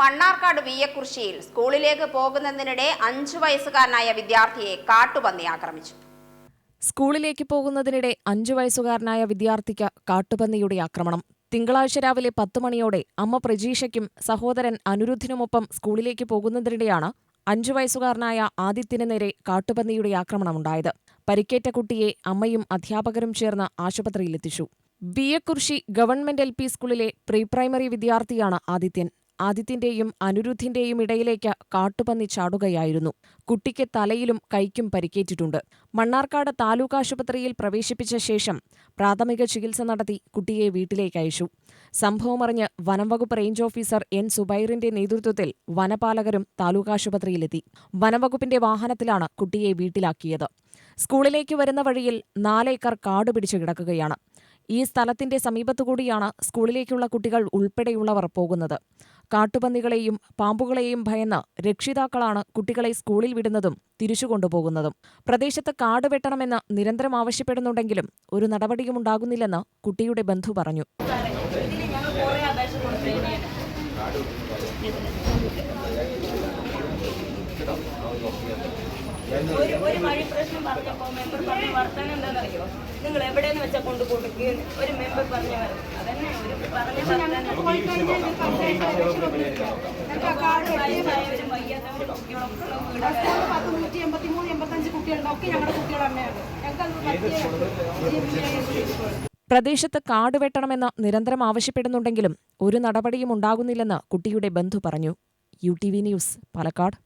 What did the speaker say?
മണ്ണാർക്കാട് വിയക്കുറിശ്ശിയിൽ സ്കൂളിലേക്ക് പോകുന്നതിനിടെ അഞ്ചു വയസ്സുകാരനായ വിദ്യാർത്ഥിയെ കാട്ടുപന്നി ആക്രമിച്ചു. സ്കൂളിലേക്ക് പോകുന്നതിനിടെ അഞ്ചു വയസ്സുകാരനായ വിദ്യാർത്ഥിക്ക് കാട്ടുപന്നിയുടെ ആക്രമണം. തിങ്കളാഴ്ച രാവിലെ പത്ത് മണിയോടെ അമ്മ പ്രജീഷയ്ക്കും സഹോദരൻ അനുരുദ്ധിനുമൊപ്പം സ്കൂളിലേക്ക് പോകുന്നതിനിടെയാണ് അഞ്ചു വയസ്സുകാരനായ ആദിത്യന് നേരെ കാട്ടുപന്നിയുടെ ആക്രമണമുണ്ടായത്. പരിക്കേറ്റ കുട്ടിയെ അമ്മയും അധ്യാപകരും ചേർന്ന് ആശുപത്രിയിലെത്തിച്ചു. ബിയക്കുർശി ഗവൺമെന്റ് എൽ പി സ്കൂളിലെ പ്രീ പ്രൈമറി വിദ്യാർത്ഥിയാണ് ആദിത്യൻ. ആദിത്യന്റെയും അനിരുദ്ധിന്റെയും ഇടയിലേക്ക് കാട്ടുപന്നി ചാടുകയായിരുന്നു. കുട്ടിക്ക് തലയിലും കൈക്കും പരിക്കേറ്റിട്ടുണ്ട്. മണ്ണാർക്കാട് താലൂക്ക് ആശുപത്രിയിൽ പ്രവേശിപ്പിച്ച ശേഷം പ്രാഥമിക ചികിത്സ നടത്തി കുട്ടിയെ വീട്ടിലേക്ക് അയച്ചു. സംഭവമറിഞ്ഞ് വനംവകുപ്പ് റേഞ്ച് ഓഫീസർ എൻ സുബൈറിന്റെ നേതൃത്വത്തിൽ വനപാലകരും താലൂക്ക് ആശുപത്രിയിലെത്തി. വനംവകുപ്പിന്റെ വാഹനത്തിലാണ് കുട്ടിയെ വീട്ടിലാക്കിയത്. സ്കൂളിലേക്ക് വരുന്ന വഴിയിൽ നാലേക്കർ കാട് പിടിച്ചു കിടക്കുകയാണ്. ഈ സ്ഥലത്തിന്റെ സമീപത്തുകൂടിയാണ് സ്കൂളിലേക്കുള്ള കുട്ടികൾ ഉൾപ്പെടെയുള്ളവർ പോകുന്നത്. കാട്ടുപന്നികളെയും പാമ്പുകളെയും ഭയന്ന് രക്ഷിതാക്കളാണ് കുട്ടികളെ സ്കൂളിൽ വിടുന്നതും തിരിച്ചുകൊണ്ടുപോകുന്നതും പ്രദേശത്ത് കാട് വെട്ടണമെന്ന് നിരന്തരം ആവശ്യപ്പെടുന്നുണ്ടെങ്കിലും ഒരു നടപടിയും ഉണ്ടാകുന്നില്ലെന്ന് കുട്ടിയുടെ ബന്ധു പറഞ്ഞു. ഒരു പ്രശ്നം പറഞ്ഞപ്പോൾ മെമ്പർ പറഞ്ഞ വർത്തമാനം എന്താണെന്നറിയോ? നിങ്ങൾ എവിടെയെന്ന് വെച്ചാൽ കൊണ്ട് കൊടുക്കുക ഒരു മെമ്പർ പറഞ്ഞ അതന്നെ ഒരു പറഞ്ഞ പ്രദേശത്ത് കാട് വെട്ടണമെന്ന് നിരന്തരം ആവശ്യപ്പെടുന്നുണ്ടെങ്കിലും ഒരു നടപടിയും ഉണ്ടാകുന്നില്ലെന്ന് കുട്ടിയുടെ ബന്ധു പറഞ്ഞു. U T V news Palakkad.